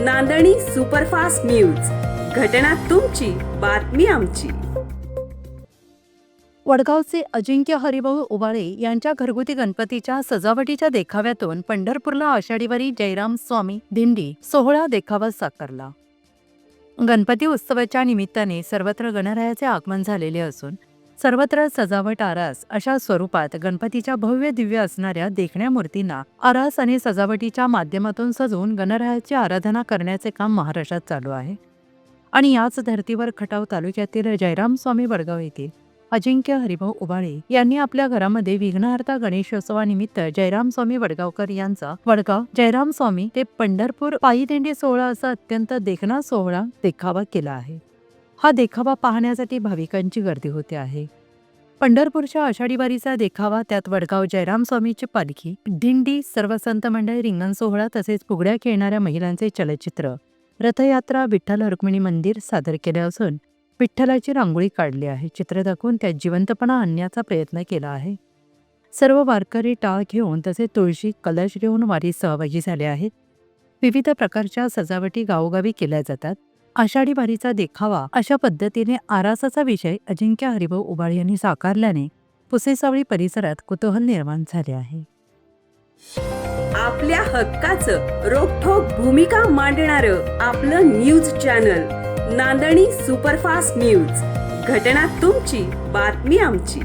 नांदणी superfast news. घटना तुमची बातमी आमची. वडगावचे अजिंक्य हरिभाऊ उबाळे यांच्या घरगुती गणपतीच्या सजावटीच्या देखाव्यातून पंढरपूरला आषाढीवारी जयराम स्वामी दिंडी सोहळा देखावा साकारला. गणपती उत्सवाच्या निमित्ताने सर्वत्र गणरायाचे आगमन झालेले असून सर्वत्र सजावट आरास अशा स्वरूपात गणपतीच्या भव्य दिव्य असणाऱ्या देखण्या मूर्तींना आरास आणि सजावटीच्या माध्यमातून सजवून गणरायाची आराधना करण्याचे काम महाराष्ट्रात चालू आहे. आणि याच धर्तीवर खटाव तालुक्यातील जयराम स्वामी वडगाव येथील अजिंक्य हरिभाऊ उबाळे यांनी आपल्या घरामध्ये विघ्नहर्ता गणेशोत्सवानिमित्त जयराम स्वामी वडगावकर यांचा वडगाव जयराम स्वामी ते पंढरपूर पायी दिंडी सोहळा असा अत्यंत देखणा सोहळा देखावा केला आहे. हा देखावा पाहण्यासाठी भाविकांची गर्दी होते आहे. पंढरपूरच्या आषाढी वारीचा देखावा त्यात वडगाव जयराम स्वामीची पालखी दिंडी सर्व संत रिंगण सोहळा तसेच फुगड्या खेळणाऱ्या महिलांचे चलचित्र रथयात्रा विठ्ठल रुक्मिणी मंदिर सादर केले असून विठ्ठलाची रांगोळी काढली आहे. चित्र दाखवून त्यात जिवंतपणा आणण्याचा प्रयत्न केला आहे. सर्व वारकरी टाळ घेऊन तसे तुळशी कलश घेऊन वारीत सहभागी झाले आहेत. विविध प्रकारच्या सजावटी गावोगावी केल्या जातात. आषाढी वारीचा देखावा अशा पद्धतीने आरासाचा विषय अजिंक्य हरिभाऊ उबाळ यांनी साकारल्याने पुसेसावळी परिसरात कुतूहल निर्माण झाले आहे. आपल्या हक्काचं रोखोक भूमिका मांडणार आपलं न्यूज चॅनल नांदणी सुपरफास्ट न्यूज. घटना तुमची बातमी आमची.